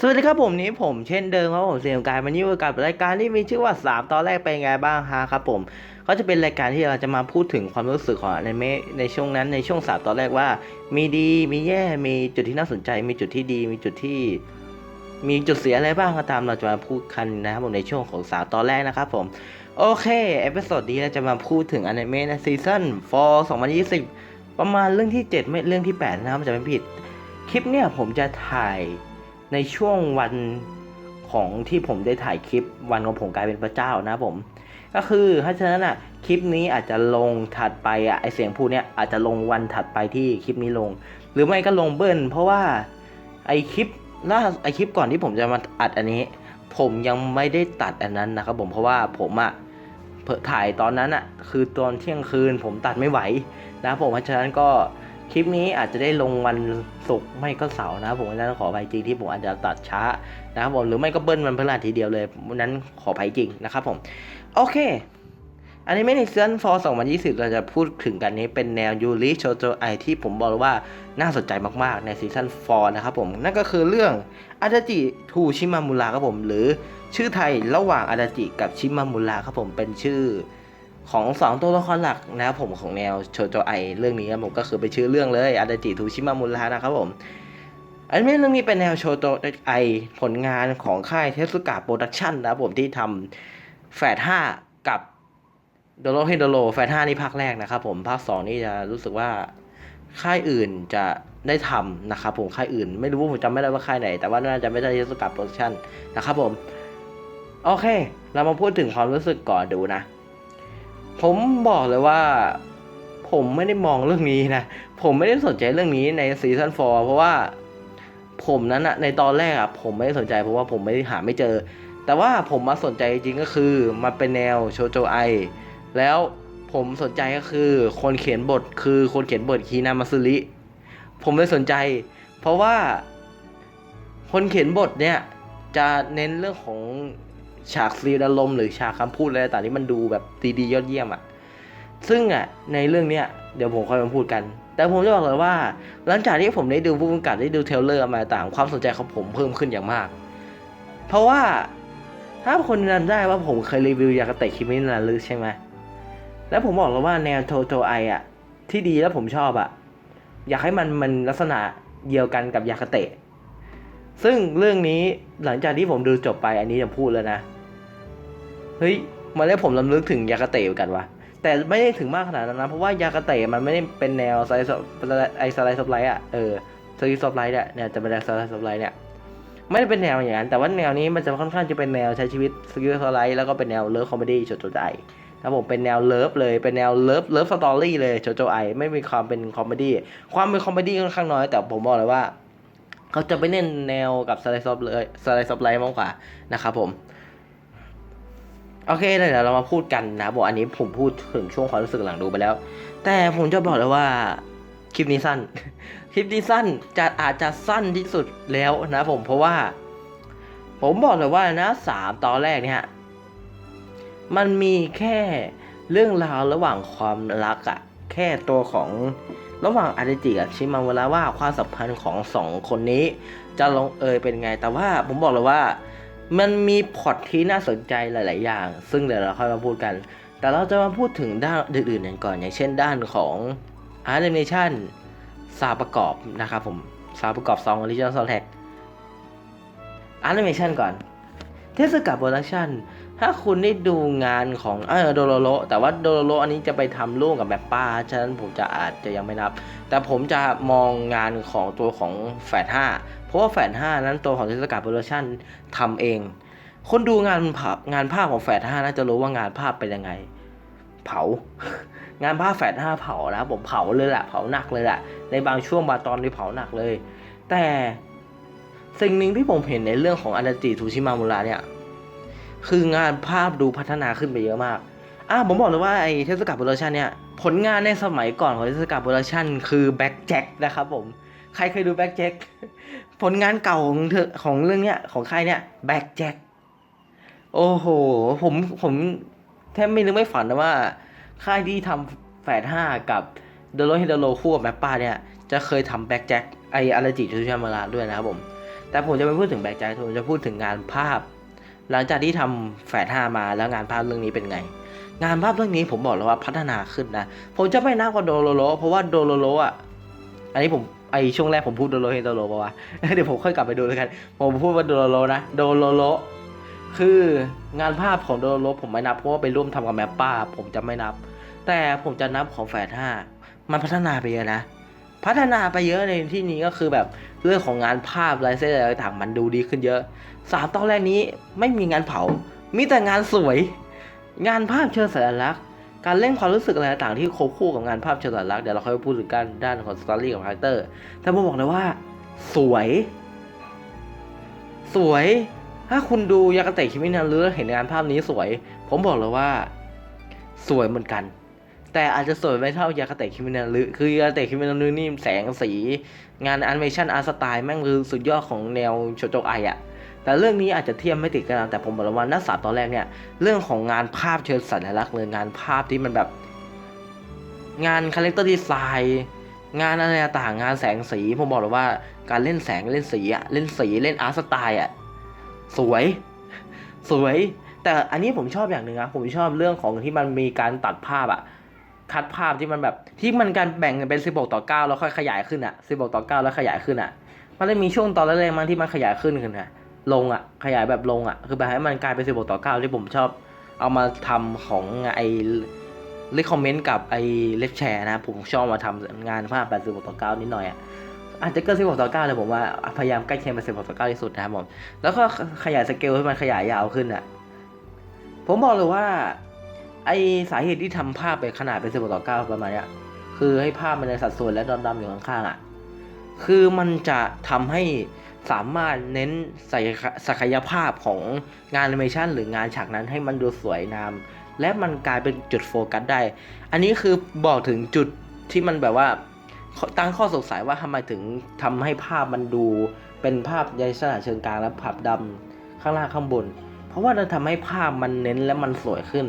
สวัสดีครับผมนี้ผมเช่นเดิมครับผมเสียงกายมันอยู่กับรายการที่มีชื่อว่า 3 ตอนแรกเป็นไงบ้างฮะครับผมก็จะเป็นรายการที่เราจะมาพูดถึงความรู้สึกของอนิเมะในช่วงนั้นในช่วง3ตอนแรกว่า มีดีมีแย่มีจุดที่น่าสนใจ มีจุดที่ดี มีจุดที่ มีจุดเสียอะไรบ้างก็ตามเราจะมาพูดกันนะครับผมในช่วงของ3ตอนแรกนะครับผม โอเคเอพิโซดนี้เราจะมาพูดถึงอนิเมะในซีซั่น for 2020 ประมาณเรื่องที่ 7 ไม่เรื่องที่ 8 นะครับจะไม่ผิด คลิปเนี่ยผมจะถ่ายในช่วงวันของที่ผมได้ถ่ายคลิปวันของผมกลายเป็นพระเจ้านะผม ก็คือถ้าฉะนั้นอะคลิปนี้อาจจะลงถัดไปอะไอเสียงพูดเนี่ยอาจจะลงวันถัดไปที่คลิปนี้ลง หรือไม่ก็ลงเบิ้ลเพราะว่าไอคลิป ล่าไอคลิปก่อนที่ผมจะมาอัดอันนี้ ผมยังไม่ได้ตัดอันนั้นนะครับผมเพราะว่าผมอะถ่ายตอนนั้นอะคือตอนเที่ยงคืน ผมตัดไม่ไหวนะผมเพราะฉะนั้นก็คลิปนี้อาจจะได้ลงวันศุกร์ไม่ก็เสาร์นะผมนนั้นขออภัยจริงที่ผมอาจจะตัดช้านะครับผมหรือไม่ก็เบิ้ลวันพฤหัสทีเดียวเลยวันนั้นขออภัยจริงนะครับผมโอเค อันนี้ไม่ในซีซั่นฟอร์2020 เราจะพูดถึงกันนี้เป็นแนวยูริโชโจไอที่ผมบอกว่าน่าสนใจมากๆ ในซีซั่น4นะครับผม นั่นก็คือเรื่องอาดาจิทูชิมามุระครับผม หรือชื่อไทยระหว่างอาดาจิกับชิมามุระครับผมเป็นชื่อของสองตัวละครหลักนะครับผมของแนวโชโจไอเรื่องนี้ครับผมก็คือเป็นชื่อเรื่องเลยอาดาจิทูชิมามุระนะครับผมอันนี้เรื่องนี้เป็นแนวโชโตไอผลงานของค่ายเทสุกะโปรดักชั่นนะครับผมที่ทำแฟดห้ากับ โดโรเฮโดโรแฟดห้านี่ภาคแรกนะครับผมภาคสองนี่จะรู้สึกว่าค่ายอื่นจะได้ทำนะครับผมค่ายอื่น ไม่รู้ผมจำไม่ได้ว่าค่ายไหน แต่ว่าน่าจะไม่ใช่เทสุกะโปรดักชั่นนะครับผม โอเค เรามาพูดถึงความรู้สึกก่อนดูนะ ผมบอกเลยว่า ผมไม่ได้มองเรื่องนี้นะ ผมไม่ได้สนใจเรื่องนี้ในซีซั่น4เพราะว่าผมนั้นอะในตอนแรกอะผมไม่ได้สนใจเพราะว่าผมไม่ได้หาไม่เจอ แต่ว่าผมมาสนใจจริงก็คือมันเป็นแนวโชโจไอ แล้วผมสนใจก็คือคนเขียนบทคือคนเขียนบทคีนามาซึริผมเลยสนใจ เพราะว่าคนเขียนบทเนี่ยจะเน้นเรื่องของฉากซีนอารมณ์หรือฉากคำพูดอะไรต่างที่มันดูแบบดีๆยอดเยี่ยมอะซึ่งอะในเรื่องเนี้ยเดี๋ยวผมค่อยมาพูดกัน แต่ผมจะบอกเลยว่า หลังจากที่ผมได้ดูผู้กำกับได้ดูเทลเลอร์มาต่างความสนใจของผมเพิ่มขึ้นอย่างมาก เพราะว่าถ้าคนจำได้ว่าผมเคยรีวิวยากาเตะคิมินารึใช่ไหม แล้วผมบอกแล้วว่าแนวโทโทไออะที่ดีแล้วผมชอบอะอยากให้มันมันลักษณะเดียวกันกับยากาเตะ ซึ่งเรื่องนี้หลังจากที่ผมดูจบไปอันนี้จะพูดแล้วนะ เฮ้ยมันได้ผมลำลึกถึงยากาเตะเหมือนกันวะแต่ไม่ได้ถึงมากขนาดนั้นนะเพราะว่ายากาเตะมันไม่ได้เป็นแนวไซส์ไอสไลด์ซอฟไลท์อะเออสไลด์ซอฟไลท์เนี่ยเนี่ยจะเป็นแนวสไลด์ซอฟไลท์เนี่ยไม่ได้เป็นแนวอย่างนั้นแต่ว่าแนวนี้มันจะค่อนข้างจะเป็นแนวใช้ชีวิตสกิลสไลด์แล้วก็เป็นแนวเลิฟคอมเมดี้โจโจไอ ครับผมเป็นแนวเลิฟเลยเป็นแนวเลิฟเลิฟสตอรี่เลยโจโจไอไม่มีความเป็นคอมเมดี้ความเป็นคอมเมดี้ค่อนข้างน้อย แต่ผมบอกเลยว่า เขาจะไปเน้นแนวกับสไลด์ซอฟเลยสไลด์ซอฟไลท์มากกว่านะครับผมโอเคเดี๋ยวเรามาพูดกันนะบอกอันนี้ผมพูดถึงช่วงความรู้สึกหลังดูไปแล้ว แต่ผมจะบอกเลยว่าคลิปนี้สั้น คลิปนี้สั้นจะอาจจะสั้นที่สุดแล้วนะผมเพราะว่า ผมบอกเลยว่านะสามตอนแรกเนี่ย มันมีแค่เรื่องราวระหว่างความรักอะแค่ตัวของระหว่างอาริจิกับชิมาเวลาว่าความสัมพันธ์ของสองคนนี้ จะลงเอยเป็นไงแต่ว่าผมบอกเลยว่า มันมีพอตที่น่าสนใจหลาย ๆ อย่าง ซึ่งเดี๋ยวเราค่อยมาพูดกัน แต่เราจะมาพูดถึงด้านอื่นๆกันก่อน อย่างเช่นด้านของ Animation ซาประกอบนะครับผมซาประกอบซอง Original Soundtrack Animation ก่อนเทศกาลโปรดักชัน ถ้าคุณได้ดูงานของเออโดโรโรแต่ว่าโดโรโรอันนี้จะไปทำร่วมกับแบบป้า ฉะนั้นผมจะอาจจะยังไม่นับ แต่ผมจะมองงานของตัวของแฟดห้าเพราะว่าแฟดห้านั้นตัวของเทศกาลโปรดักชั่นทำเอง คนดูงานภาพงานภาพของแฟดห้าน่าจะรู้ว่างานภาพเป็นยังไง เผางานภาพแฟดห้าเผานะผมเผาเลยแหละเผาหนักเลยแหละในบางช่วงบางตอนที่เผาหนักเลย แต่สิ่งหนึ่งที่ผมเห็นในเรื่องของอานาจิทูชิมามุระเนี่ย คืองานภาพดูพัฒนาขึ้นไปเยอะมากอะผมบอกเลยว่าไอเทศกาลโปรดักชันเนี่ยผลงานในสมัยก่อนของเทศกาลโปรดักชันคือแบ็กแจ็คนะครับผมใครเคยดูแบ็กแจ็คผลงานเก่าของเธอของเรื่องเนี้ยของใครเนี่ยแบ็กแจ็คโอ้โห ผมผมแทบไม่นึกไม่ฝันนะว่าค่ายที่ทำแฝดห้ากับเดโรฮิเดโรคู่กับแมปป้าเนี่ยจะเคยทำแบ็กแจ็คไออาราจิชูชามาระด้วยนะครับผม แต่ผมจะไม่พูดถึงแบ็กแจ็คผมจะพูดถึงงานภาพ หลังจากที่ทำแฝดห้ามาแล้วงานภาพเรื่องนี้เป็นไง งานภาพเรื่องนี้ผมบอกเลยว่าพัฒนาขึ้นนะ ผมจะไม่นับกับโดโลโลเพราะว่าโดโลโลอะ อันนี้ผมไอช่วงแรกผมพูดโดโลเฮโดโลปะวะเดี๋ยวผมค่อยกลับไปดูแล้วกัน ผมพูดว่าโดโลโลนะโดโลโลคืองานภาพของโดโลโลผมไม่นับเพราะว่าไปร่วมทำกับแมปป้า ผมจะไม่นับ แต่ผมจะนับของแฝดห้ามันพัฒนาไปเยอะนะ พัฒนาไปเยอะในที่นี้ก็คือแบบเรื่องของงานภาพลายเส้นอะไรต่างมันดูดีขึ้นเยอะสามตอนแรกนี้ไม่มีงานเผา มีแต่งานสวย งานภาพเชิงสัญลักษณ์ การเล่นความรู้สึกอะไรต่างที่ควบคู่กับงานภาพเชิงสัญลักษณ์เดี๋ยวเราค่อยพูดถึงการด้านของสตอรี่กับคาแรคเตอร์ แต่ผมบอกเลยว่า สวย สวย ถ้าคุณดูยากาเตะคิมินารุแล้วเห็นงานภาพนี้สวย ผมบอกเลยว่า สวยเหมือนกัน แต่อาจจะสวยไม่เท่ายากาเตะคิมินารุคือยากาเตะคิมินารุนี่แสงสีงานแอนิเมชันอาร์ตสไตล์แม่งคือสุดยอดของแนวโชโจไออะแต่เรื่องนี้อาจจะเทียบไม่ติดกันแต่ผมบอกเลยว่านักสามตอนแรกเนี่ยเรื่องของงานภาพเชิงสัญลักษณ์เลยงานภาพที่มันแบบ งานคาแรคเตอร์ดีไซน์งานอะไรต่างงานแสงสีผมบอกเลยว่าการเล่นแสงเล่นสีอะเล่นสีเล่นอาร์ตสไตล์อะสวย สวย แต่อันนี้ผมชอบอย่างหนึ่งนะผมชอบเรื่องของที่มันมีการตัดภาพอะ คัดภาพที่มันแบบ ที่มันการแบ่งเป็น 16 ต่อ 9 แล้วค่อยขยายขึ้นอะ16 ต่อ 9 แล้วขยายขึ้นอะมันเลยมีช่วงตอนแรกๆมันที่มันขยายขึ้นขึ้นนะลงอะขยายแบบลงอะคือแบบให้มันกลายเป็น 16 ต่อ 9 ที่ผมชอบ เอามาทำของไอเลคคอมเมนต์กับไอเล็กแชร์นะ ผมชอบมาทำงานภาพแบบ16ต่อ 9 นิดหน่อยอะอาจจะเกิน16ต่อ9เลยผมว่าพยายามใกล้เคียงเป็น16ต่อ9ที่สุดนะครับผมแล้วก็ขยายสเกลให้มันขยายยาวขึ้นอะผมบอกเลยว่า ไอสาเหตุที่ทำภาพไปขนาดเป็น16ต่อ9ประมาณเนี้ยคือให้ภาพมันในสัดส่วนและดำๆอยู่ข้างๆอะคือมันจะทำให้สามารถเน้นศักยศักยภาพของงานแอนิเมชันหรืองานฉากนั้นให้มันดูสวยงาม และมันกลายเป็นจุดโฟกัสได้ อันนี้คือบอกถึงจุดที่มันแบบว่าตั้งข้อสงสัยว่าทำไมถึงทำให้ภาพมันดูเป็นภาพในลักษณะเชิงกลางและผับดำข้างล่างข้างบน เพราะว่ามันทำให้ภาพมันเน้นและมันสวยขึ้น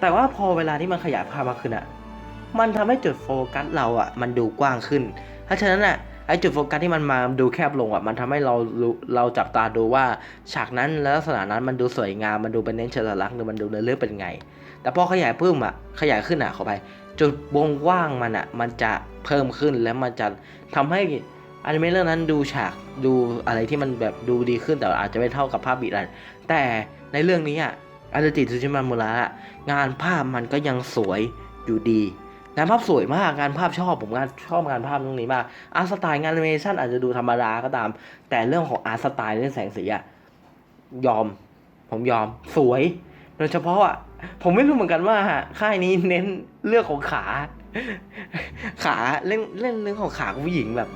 แต่ว่าพอเวลาที่มันขยายภาพมากขึ้นอะมันทำให้จุดโฟกัสเราอะมันดูกว้างขึ้นถ้าฉะนั้นอะไอจุดโฟกัสที่มันมาดูแคบลงอะมันทำให้เราเราจับตาดูว่าฉากนั้นและลักษณะนั้นมันดูสวยงามมันดูเป็นเน้นเชิงลักษณ์หรือมันดูเนื้อเรื่องเป็นไง แต่พอขยายเพิ่มอะขยายขึ้นอะเข้าไป จุดวงกว้างมันอะมันจะเพิ่มขึ้นแล้วมันจะทำให้อนิเมะเรื่องนั้นดูฉากดูอะไรที่มันแบบดูดีขึ้นแต่อาจจะไม่เท่ากับภาพบิดันแต่ในเรื่องนี้อะ อาจจะติดซูชิมามุระงานภาพมันก็ยังสวยอยู่ดี งานภาพสวยมาก งานภาพชอบผมงานชอบงานภาพตรงนี้มากอาร์ตสไตล์งานแอนิเมชันอาจจะดูธรรมดาก็ตาม แต่เรื่องของอาร์ตสไตล์เรื่องแสงสีอะยอม ผมยอมสวย โดยเฉพาะอะผมไม่รู้เหมือนกันว่าค่ายนี้เน้นเรื่องของขา ขาเล่นเล่นเรื่องของขาผู้หญิงแบบ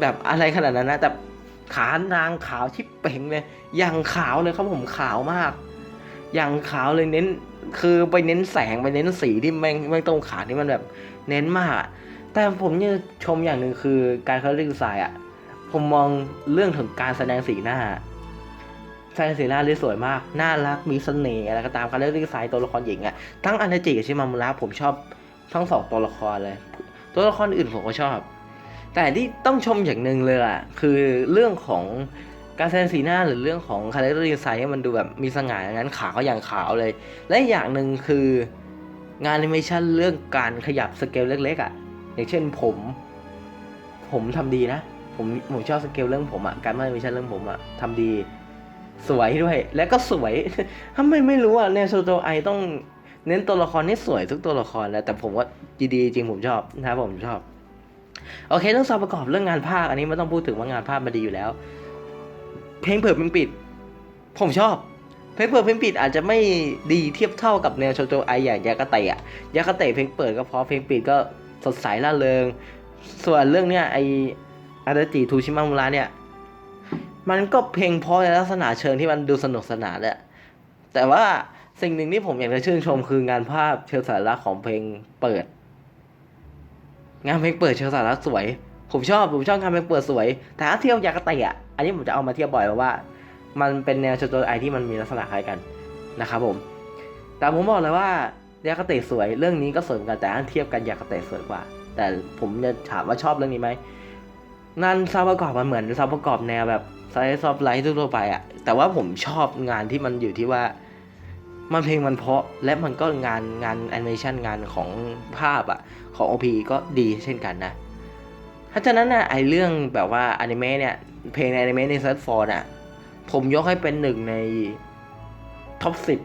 แบบอะไรขนาดนั้นนะแต่ขานางขาวชิบเป่งเลยอย่างขาวเลยครับผมขาวมาก อย่างขาวเลยเน้น คือไปเน้นแสงไปเน้นสีที่แม่งไม่งตรงขาที่มันแบบเน้นมากแต่ผมเนี่ยชมอย่างหนึ่งคือการเขาเรียกดีไซน์อะ ผมมองเรื่องถึงการแสดงสีหน้าแสดงสีหน้าได้สวยมาก น่ารักมีเสน่ห์อะไรก็ตามการเล่นดีไซน์ตัวละครหญิงอะทั้งอันเนจิกับชิมามุระผมชอบทั้งสองตัวละครเลย ตัวละครอื่นผมก็ชอบ แต่ที่ต้องชมอย่างหนึ่งเลยอะคือเรื่องของ การแสดงสีหน้าหรือเรื่องของคาแรคเตอร์ดีไซน์มันดูแบบมีสง่าอย่างนั้นขาวก็อย่างขาวเลย และอย่างหนึ่งคืองานแอนิเมชันเรื่องการขยับสเกลเล็กๆอะ อย่างเช่นผม ผมทำดีนะ ผมผมชอบสเกลเรื่องผมอะการแอนิเมชันเรื่องผมอะทำดี สวยด้วย และก็สวยทำไมไม่รู้อะในโซโจไอต้องเน้นตัวละครให้สวยทุกตัวละครแล้วแต่ผมว่าดีจริงผมชอบนะครับผมชอบ โอเคเรื่องซาวด์ประกอบเรื่องงานภาคอันนี้ไม่ต้องพูดถึงว่างานภาคมันดีอยู่แล้ว เพลงเปิดเพลงปิด ผมชอบ เพลงเปิดเพลงปิดอาจจะไม่ดีเทียบเท่ากับแนวโชโจไออย่างยากาเตะอะยากาเตะเพลงเปิดก็เพราะเพลงปิดก็สดใสล่าเริง ส่วนเรื่องเนี้ยไออาราจิทูชิมามุระเนี่ย มันก็เพลงเพราะในลักษณะเชิงที่มันดูสนุกสนานแหละแต่ว่าสิ่งหนึ่งที่ผมอยากจะชื่นชมคืองานภาพเชิงสาระของเพลงเปิด งานเพลงเปิดเชิงสาระสวย ผมชอบผมชอบงานเพลงเปิดสวย แต่ถ้าเทียบยากาเตะอะอันนี้ผมจะเอามาเทียบบ่อยเพราะว่า มันเป็นแนวโชโจไอที่มันมีลักษณะคล้ายกันนะครับผม แต่ผมบอกเลยว่ายากาเตะสวยเรื่องนี้ก็สวยเหมือนกันแต่ถ้าเทียบกันยากาเตะสวยกว่า แต่ผมจะถามว่าชอบเรื่องนี้ไหมงานซาวประกอบมันเหมือนซาวประกอบแนวแบบไซส์ซอฟไลท์ทั่วไปอะแต่ว่าผมชอบงานที่มันอยู่ที่ว่ามันเพลงมันเพาะและมันก็งานงานแอนิเมชันงานของภาพอะของ OP ก็ดีเช่นกันนะ ถ้าฉะนั้นนะไอเรื่องแบบว่าอนิเมะเนี่ย เพลงในอนิเมะในซิร์ฟอร์น่ะ ผมยกให้เป็นหนึ่งในท็อปสิบ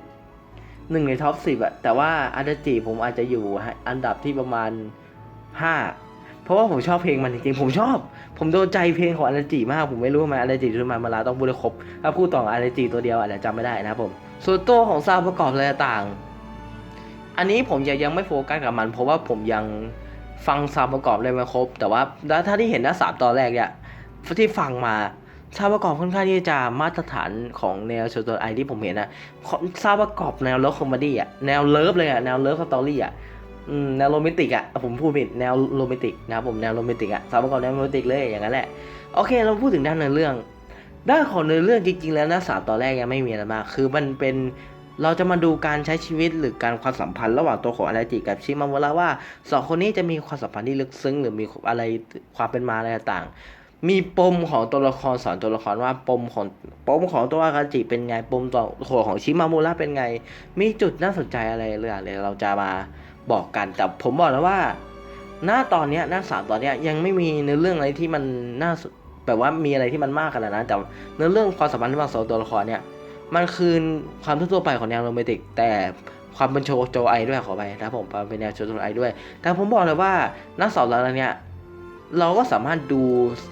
หนึ่งในท็อปสิบอะแต่ว่าอันดาจิผมอาจจะอยู่อันดับที่ประมาณห้าเพราะว่าผมชอบเพลงมันจริงๆ ผมชอบ ผมโดนใจเพลงของอันดาจิมาก ผมไม่รู้ทำไมอันดาจิทุมามาลาต้องพูดให้ครบ ถ้าพูดต่ออันดาจิตัวเดียวอาจจะจำไม่ได้นะครับผม ส่วนตัวของซาวประกอบอะไรต่าง อันนี้ผมยังไม่โฟกัสกับมัน เพราะว่าผมยัง ฟังซาวด์ประกอบเลยม่ครบ แต่ว่าแล้วถ้าที่เห็นนะสามตอนแรกเนี่ยที่ฟังมาซาวประกอบค่อนข้างที่จะมาตรฐานของแนวโชโตไอที่ผมเห็นนะซาวประกอบแนวเลิฟคอมเมดี้อะแนวเลิฟเลยอะแนวเลิฟสตอรี่อะแนวโรแมนติกอะผมพูดผิดแนวโรแมนติกนะครับผมแนวโรแมนติกอะซาวประกอบแนวโรแมนติกเลยอย่างนั้นแหละโอเค เราพูดถึงด้านเนื้อเรื่องด้านของเนื้อเรื่องจริงๆแล้วนะสามตอนแรกยังไม่มีอะไรมาก คือมันเป็น เราจะมาดูการใช้ชีวิตหรือการความสัมพันธ์ระหว่างตัวของอาราจิกับชิมามุระว่าสองคนนี้จะมีความสัมพันธ์ที่ลึกซึ้งหรือมีอะไรความเป็นมาอะไรต่างมีปมของตัวละครสอนตัวละครว่าปมของปมของตัวอาราจิเป็นไงปมตัวหัวของชิมามุระเป็นไง มีจุดน่าสนใจอะไรเรื่องอะไรเราจะมาบอกกันแต่ผมบอกแล้วว่า หน้าตอนเนี้ยหน้าสามตอนเนี้ยยังไม่มีเนื้อเรื่องอะไรที่มันน่าแบบว่ามีอะไรที่มันมากขนาดนั้นแต่เนื้อเรื่องความสัมพันธ์ระหว่างสองตัวละครเนี่ย มันคือความทั่วไปของแนวโรแมนติก แต่ความเป็นโชโจไอด้วยขอไปนะผมเป็นแนวโชโจไอด้วย แต่ผมบอกเลยว่าน้าสองตอนเนี้ยเราก็สามารถดู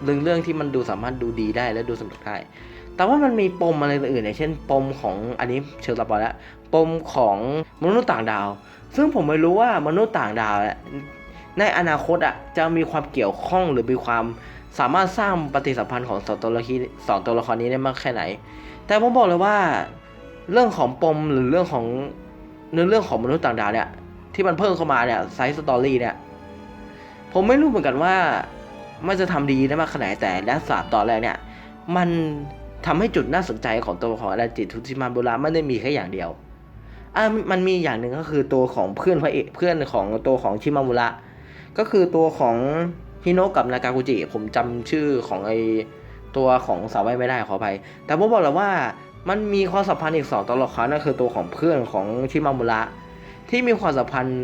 เรื่องเรื่องที่มันดูสามารถดูดีได้และดูสนุกได้แต่ว่ามันมีปมอะไรอื่นอย่างเช่น ปมของอันนี้เชิญระบอลแล้วปมของมนุษย์ต่างดาว ซึ่งผมไม่รู้ว่ามนุษย์ต่างดาวเนี่ย ในอนาคตอะจะมีความเกี่ยวข้องหรือมีความสามารถสร้างปฏิสัมพันธ์ของสองตัวละครสองตัวละครนี้ได้มากแค่ไหน แต่ผมบอกเลยว่าเรื่องของปมหรือเรื่องของเนื้อเรื่องของมนุษย์ต่างดาวเนี่ยที่มันเพิ่มเข้ามาเนี่ยไซส์สตอรี่เนี่ยผมไม่รู้เหมือนกันว่ามันจะทำดีได้มากขนาดไหนแต่และสามตอนแรกเนี่ย มันทำให้จุดน่าสนใจของตัวของอาราจิทุติมาบุระไม่ได้มีแค่อย่างเดียวอะมันมีอย่างหนึ่งก็คือตัวของเพื่อนพระเอกเพื่อนของตัวของชิมามุระ ก็คือตัวของฮิโนะกับนากากุจิผมจำชื่อของไอตัวของสาวไว้ไม่ได้ขออภัย แต่ผมบอกเลยว่ามันมีความสัมพันธ์อีกสองตัวละครนั่นคือตัวของเพื่อนของชิมามุระที่มีความสัมพันธ์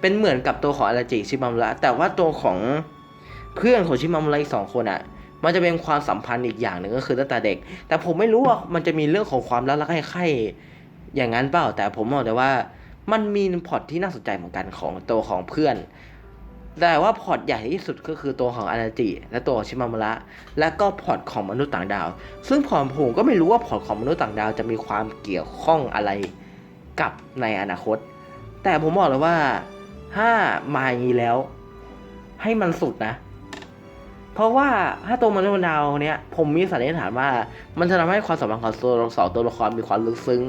เป็นเหมือนกับตัวของอาราจิชิมามุระแต่ว่าตัวของเพื่อนของชิมามุระอีกสองคนอะมันจะเป็นความสัมพันธ์อีกอย่างหนึ่งก็คือตั้งแต่เด็ก แต่ผมไม่รู้ว่ามันจะมีเรื่องของความรักรักใคร่อย่างนั้นเปล่า แต่ผมบอกแต่ว่ามันมีพอตที่น่าสนใจเหมือนกันของตัวของเพื่อน แต่ว่าพล็อตใหญ่ที่สุดก็คือตัวของอาราจิและตัวของชิมามุระ และก็พล็อตของมนุษย์ต่างดาว ซึ่งพอผมก็ไม่รู้ว่าพล็อตของมนุษย์ต่างดาวจะมีความเกี่ยวข้องอะไรกับในอนาคต แต่ผมบอกเลยว่าถ้ามาอย่างนี้แล้ว ให้มันสุดนะ เพราะว่าถ้าตัวมนุษย์ดาวเนี้ยผมมีสันนิษฐานว่า มันจะทำให้ความสัมพันธ์ของตัวสองตัวละครมีความลึกซึ้ง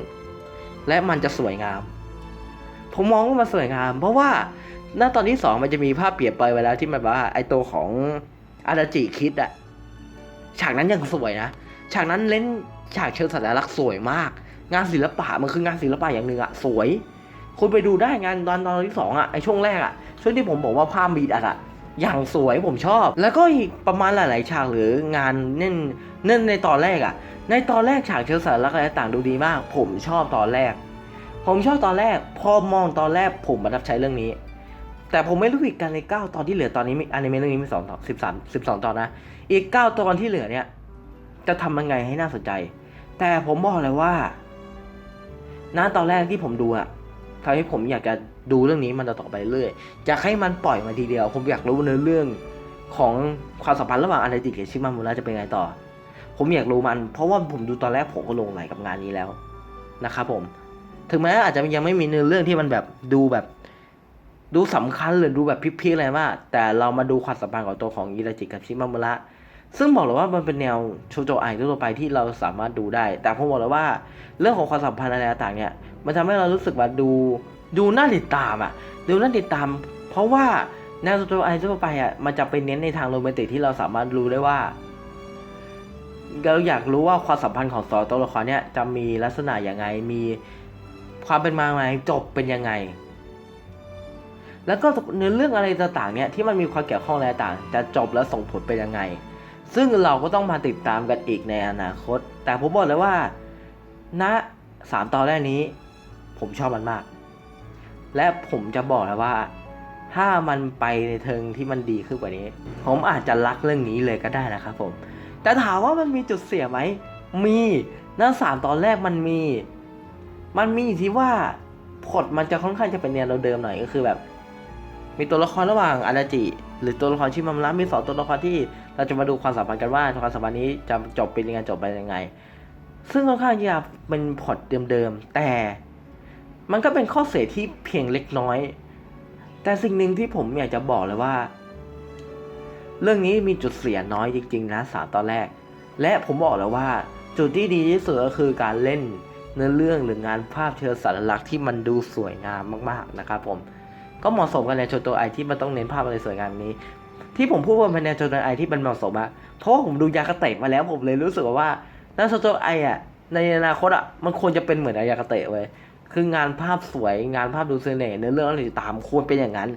และมันจะสวยงาม ผมมองว่ามันสวยงาม เพราะว่า หน้าตอนที่สองมันจะมีภาพเปรียบไปไว้แล้วที่มันว่าไอตัวของอาราจิคิดอะฉากนั้นยังสวยนะ ฉากนั้นเล่นฉากเชิงสัญลักษณ์สวยมาก งานศิลปะมันคืองานศิลปะอย่างหนึ่งอะสวย คุณไปดูได้งานตอนตอนที่สองอะไอช่วงแรกอะช่วงที่ผมบอกว่าภาพบีดอะอะอย่างสวยผมชอบ แล้วก็อีกประมาณหลายๆฉากหรืองานเน่นเน่นในตอนแรกอะในตอนแรกฉากเชิงสัญลักษณ์อะไรต่างดูดีมาก ผมชอบตอนแรก ผมชอบตอนแรก พอมองตอนแรกผมประทับใจเรื่องนี้ แต่ผมไม่รู้อีกกันในเก้าตอนที่เหลือตอนนี้มีอนิเมะเรื่องนี้มีสองตอนสิบสามสิบสองตอนนะ อีกเก้าตอนที่เหลือเนี่ย จะทำยังไงให้น่าสนใจ แต่ผมบอกเลยว่าณตอนแรกที่ผมดูอะทำให้ผมอยากจะดูเรื่องนี้มันต่อไปเรื่อยอยากให้มันปล่อยมาทีเดียว ผมอยากรู้เนื้อเรื่องของความสัมพันธ์ระหว่างอาราจิกับชิมามุระจะเป็นไงต่อ ผมอยากรู้มัน เพราะว่าผมดูตอนแรกผมก็ลงไหลกับงานนี้แล้วนะครับผม ถึงแม้อาจจะยังไม่มีเนื้อเรื่องที่มันแบบดูแบบ ดูสำคัญหรือดูแบบพลิกๆอะไรมากแต่เรามาดูความสัมพันธ์ของตัวของอิราจิกับชิมามุระซึ่งบอกเลยว่ามันเป็นแนวโชโจไอทั่วไปที่เราสามารถดูได้ แต่ผมบอกเลยว่าเรื่องของความสัมพันธ์อะไรต่างเนี่ยมันทำให้เรารู้สึกว่าดูดูน่าติดตามอะดูน่าติดตาม เพราะว่าแนวโชโจไอทั่วไปอะมันจะไปเน้นในทางโรแมนติกที่เราสามารถรู้ได้ว่าเราอยากรู้ว่าความสัมพันธ์ของสองตัวละครเนี่ยจะมีลักษณะอย่างไงมีความเป็นมาไงจบเป็นยังไง แล้วก็เนื้อเรื่องอะไรต่างๆเนี่ยที่มันมีความเกี่ยวข้องอะไรต่างจะจบและส่งผลเป็นยังไง ซึ่งเราก็ต้องมาติดตามกันอีกในอนาคต แต่ผมบอกเลยว่าณสามตอนแรกนี้ ผมชอบมันมาก และผมจะบอกเลยว่า ถ้ามันไปในเทิงที่มันดีขึ้นกว่านี้ ผมอาจจะรักเรื่องนี้เลยก็ได้นะครับผม แต่ถามว่ามันมีจุดเสียไหม มีณสามตอนแรกมันมี มันมีอยู่ที่ว่าพล็อตมันจะค่อนข้างจะเป็นแนวเดิมหน่อยก็คือแบบ มีตัวละครระหว่างอาราจิ หรือตัวละครชิมัมระมีสองตัวละครที่เราจะมาดูความสัมพันธ์กันว่าความสัมพันธ์นี้จะจบเป็นยังไงจบไปยังไง ซึ่งค่อนข้างจะเป็นพล็อตเดิมๆแต่มันก็เป็นข้อเสียที่เพียงเล็กน้อย แต่สิ่งหนึ่งที่ผมอยากจะบอกเลยว่า เรื่องนี้มีจุดเสียน้อยจริงๆนะสามตอนแรก และผมบอกแล้วว่า จุดที่ดีที่สุดก็คือการเล่นเนื้อเรื่องหรืองานภาพเชิงสัญลักษณ์ที่มันดูสวยงามมากๆนะครับผม ก็เหมาะสมกันในโชโตไอที่มันต้องเน้นภาพอะไรสวยงามนี้ ที่ผมพูดว่าเป็นแนวโชโตไอที่มันเหมาะสมอะเพราะผมดูยากาเตะมาแล้วผมเลยรู้สึกว่าแนวโชโตไออะในอนาคตอะมันควรจะเป็นเหมือนยากาเตะเว้ยคืองานภาพสวยงานภาพดูเสน่ห์เนื้อเรื่องอะไรตามควรเป็นอย่างนั้น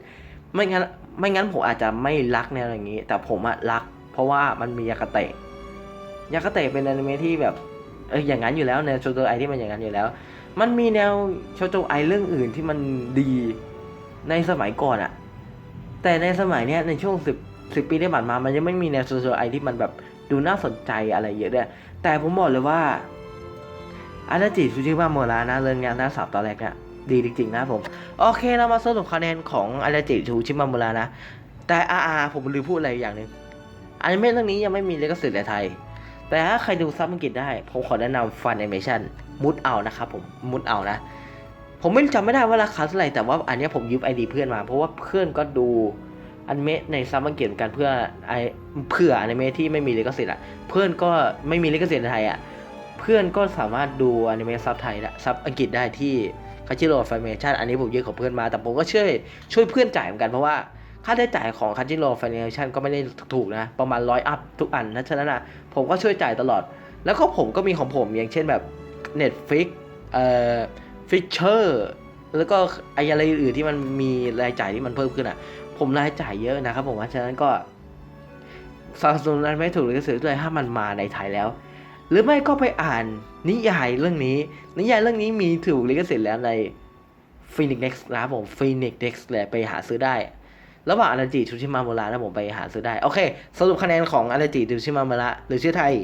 ไม่งั้นไม่งั้นผมอาจจะไม่รักแนวอย่างนี้ แต่ผมอะรัก เพราะว่ามันมียากาเตะยากาเตะเป็นอนิเมะที่แบบเอออย่างนั้นอยู่แล้วแนวโชโตไอที่มันอย่างนั้นอยู่แล้ว มันมีแนวโชโตไอเรื่องอื่นที่มันดี ในสมัยก่อนอะแต่ในสมัยเนี้ยในช่วงสิบสิบปีที่ผ่านมา มันยังไม่มีแนวโชโตไอที่มันแบบดูน่าสนใจอะไรเยอะด้วยแต่ผมบอกเลยว่าอาราจิซูชิวาโมระนะเรื่องเนี้ยนะสาวตอนแรกเนี่ยดีจริงๆนะผม โอเคเรามาสรุปคะแนนของอาราจิซูชิมามุระนะ แต่อาอาผมลืมพูดอะไรอย่างหนึ่งอนิเมะเรื่องนี้ยังไม่มีเลิขสิทธิ์ในไทย แต่ถ้าใครดูซับอังกฤษได้ ผมขอแนะนำฟันแอนิเมชันมุดเอานะครับผมมุดเอานะ ผมไม่จำไม่ได้ว่าราคาเท่าไหร่แต่ว่าอันนี้ผมยืมไอดีเพื่อนมา เพราะว่าเพื่อนก็ดูอนิเมะในซับอังกฤษเหมือนกันเพื่อไอเพื่ออนิเมะที่ไม่มีลิขสิทธิ์อะเพื่อนก็ไม่มีลิขสิทธิ์ในไทยอะเพื่อนก็สามารถดูอนิเมะซับไทยได้ซับอังกฤษได้ที่คาชิโร่ไฟเมชันอันนี้ผมยืมของเพื่อนมา แต่ผมก็ช่วยช่วยเพื่อนจ่ายเหมือนกันเพราะว่าค่าใช้จ่ายของคาชิโร่ไฟเมชันก็ไม่ได้ถูกนะ ประมาณร้อยอัพทุกอันนะฉะนั้นนะผมก็ช่วยจ่ายตลอด แล้วก็ผมก็มีของผมอย่างเช่นแบบ Netflix เอ่อ ฟิชเชอร์ แล้วก็ไอะไรอื่นที่มันมีรายจ่ายที่มันเพิ่มขึ้นอะ ผมรายจ่ายเยอะนะครับผมว่าฉะนั้นก็สนับสนุนนั้นไม่ถูกหรือเสียด้วยถ้ามันมาในไทยแล้ว หรือไม่ก็ไปอ่านนิยายเรื่องนี้ นิยายเรื่องนี้มีถูกลิขสิทธิ์แล้วใน Phoenix Next นะครับผม Phoenix Next เลยไปหาซื้อได้ระหว่างอาราจิทูชิมาโมระนะผมไปหาซื้อได้ โอเค สรุปคะแนนของอาราจิทูชิมาโมระหรือชื่อไทย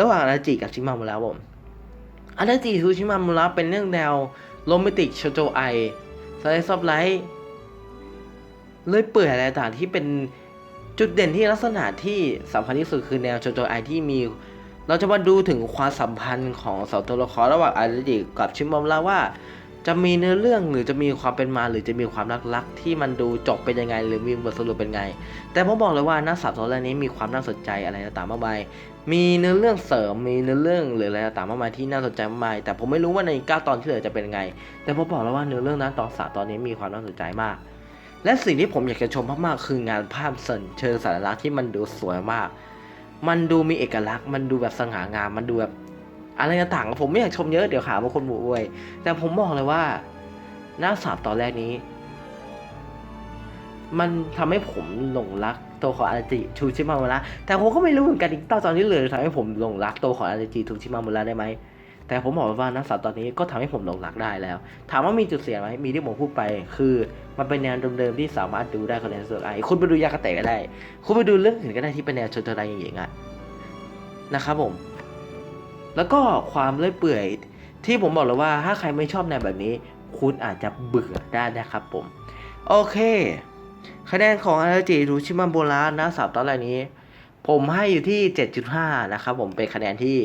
ระหว่างอาราจิกับชิมาโมระผม อาราจิทูชิมาโมระเป็นเรื่องแนวโรแมนติกโชโจไอสไลด์ซอฟไลท์เลยเปื่อยอะไรต่างที่เป็นจุดเด่นที่ลักษณะที่สำคัญที่สุดคือแนวโชโจไอที่มี เราจะมาดูถึงความสัมพันธ์ของสองตัวละครระหว่างอาราจิกับชิมอมระว่า จะมีเนื้อเรื่องหรือจะมีความเป็นมาหรือจะมีความรักๆที่มันดูจบเป็นยังไง หรือมีบทสรุปเป็นไง แต่ผมบอกเลยว่าน้าสามตอนแรกนี้มีความน่าสนใจอะไรต่างๆมากมาย มีเนื้อเรื่องเสริมมีเนื้อเรื่องหรืออะไรต่างมากมายที่น่าสนใจมากมายแต่ผมไม่รู้ว่าในเก้าตอนที่เหลือจะเป็นไง แต่ผมบอกแล้วว่าเนื้อเรื่องนั้นตอนสามตอนนี้มีความน่าสนใจมาก และสิ่งที่ผมอยากจะชมมากๆคืองานภาพเสริมเชิงสัญลักษณ์ที่มันดูสวยมาก มันดูมีเอกลักษณ์ มันดูแบบสง่างามมันดูแบบอะไรต่างๆผมไม่อยากชมเยอะเดี๋ยวหาว่าคนหมู่อวยแต่ผมบอกเลยว่าหน้าสามตอนแรกนี้ มันทำให้ผมหลงรักตัวของอาจิชูชิมามุระแต่ผมก็ไม่รู้เหมือนกันอีกตอนที่เหลือทำให้ผมหลงรักตัวของอาจิชูชิมามุระได้ไหมแต่ผมบอกว่าน้าสามตอนนี้ก็ทำให้ผมหลงรักได้แล้ว ถามว่ามีจุดเสียไหมมีที่ผมพูดไป คือมันเป็นแนวเดิมๆที่สามารถดูได้คนในส่วนไอคุณไปดูยากาเตะก็ได้ คุณไปดูเรื่องอื่นก็ได้ที่เป็นแนวโชโตไดอย่างเงี้ยนะครับผม แล้วก็ความเลื่อยเปื่อยที่ผมบอกเลยว่าถ้าใครไม่ชอบแนวแบบนี้ คุณอาจจะเบื่อได้นะครับผม โอเค คะแนนของอาราจิรูชิมาโบระนะสามตอนแรกนี้ ผมให้อยู่ที่ 7.5 นะครับผมเป็นคะแนนที่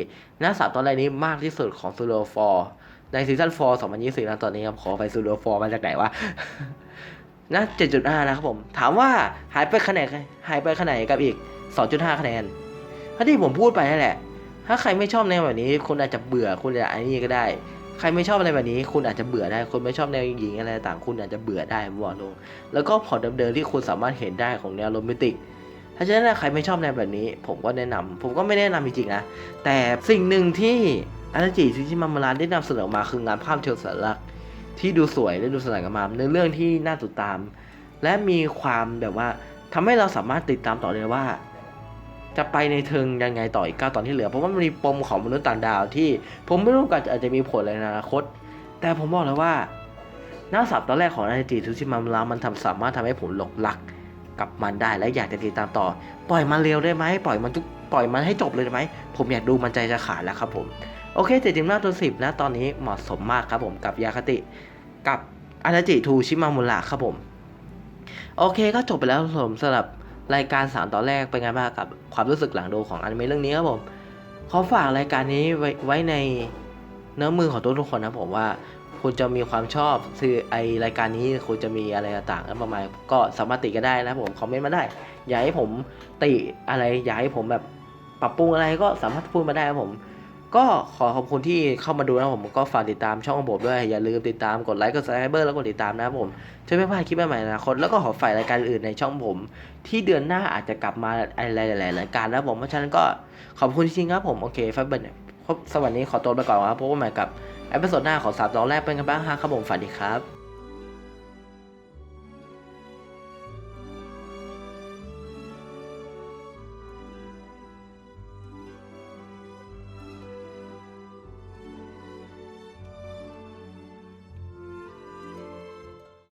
นะสามตอนแรกนี้มากที่สุดของซูโรฟอร์ในซีซั่น4 2024นะตอนนี้ครับขอไปซูโรฟอร์มาจากไหนวะนะ7.5 นะครับผม ถามว่าหายไปคะแนนหายไปคะแนนกับอีก 2.5 คะแนนถ้าที่ผมพูดไปนั่นแหละ ถ้าใครไม่ชอบแนวแบบนี้ คุณอาจจะเบื่อคุณอาจจะไอ้นี่ก็ได้ ใครไม่ชอบอะไรแบบนี้ คุณอาจจะเบื่อได้ คนไม่ชอบแนวหญิงอะไรต่างคุณอาจจะเบื่อได้บอกตรงแล้วก็พอเดิมๆที่คุณสามารถเห็นได้ของแนวโรแมนติกถ้าฉะนั้นใครไม่ชอบแนวแบบนี้ ผมก็แนะนำผมก็ไม่แนะนำจริงๆนะ แต่สิ่งหนึ่งที่อาราจิซูชิมามาราได้นำเสนอมาคืองานภาพเชิงสัญลักษณ์ที่ดูสวยและดูสง่างามในเรื่องที่น่าติดตาม และมีความแบบว่าทำให้เราสามารถติดตามต่อเลยว่า จะไปในเทิงยังไงต่ออีกเก้าตอนที่เหลือ เพราะว่ามันมีปมของมนุษย์ต่างดาวที่ ผมไม่รู้กันอาจจะมีผลในอนาคต แต่ผมบอกเลยว่าหน้าสับตอนแรกของอาราจิซูชิมามารามันทำสามารถทำให้ผมหลงรักกับมันได้และอยากจะติดตามต่อ ปล่อยมันเร็วได้ไหมปล่อยมันทุกปล่อยมันให้จบเลยได้ไหมผมอยากดูมันใจจะขาดแล้วครับผมโอเคเจ็ดจิมหน้าตัวสิบนะตอนนี้เหมาะสมมากครับผมกับยาคติ กับอาราจิทูชิมามุระครับผม โอเคก็จบไปแล้วผมสำหรับ รายการสามตอนแรกเป็นไงบ้างกับความรู้สึกหลังดูของอนิเมะเรื่องนี้ครับผมขอฝากรายการนี้ไว้ไวในเนื้อมือของทุกๆคนนะผมว่าคุณจะมีความชอบคือไอรายการนี้คุณจะมีอะไรต่างๆกันประมาณก็สามารถติกันได้นะผมคอมเมนต์มาได้ อยากให้ผมติอะไรอยากให้ผมแบบปรับปรุงอะไรก็สามารถพูดมาได้ครับผม ก็ขอขอบคุณที่เข้ามาดูนะผมก็ฝากติดตามช่องของผมด้วย อย่าลืมติดตามกดไลค์กดซับสไครเบอร์แล้วกดติดตามนะครับผมจะไม่พลาดคลิปใหม่ๆในอนาคตแล้วก็ขอฝ่ายรายการอื่นในช่องผม ที่เดือนหน้าอาจจะกลับมาอะไรหลายๆรายการนะผมเพราะฉะนั้นก็ขอบคุณจริงๆครับผมโอเคฟับเบิร์นสวัสดีขอตัวไปก่อนครับพบกันใหม่กับเอพิโซดหน้าของสามตอนแรกเป็นกันบ้างฮะครับผมฝันดีครับ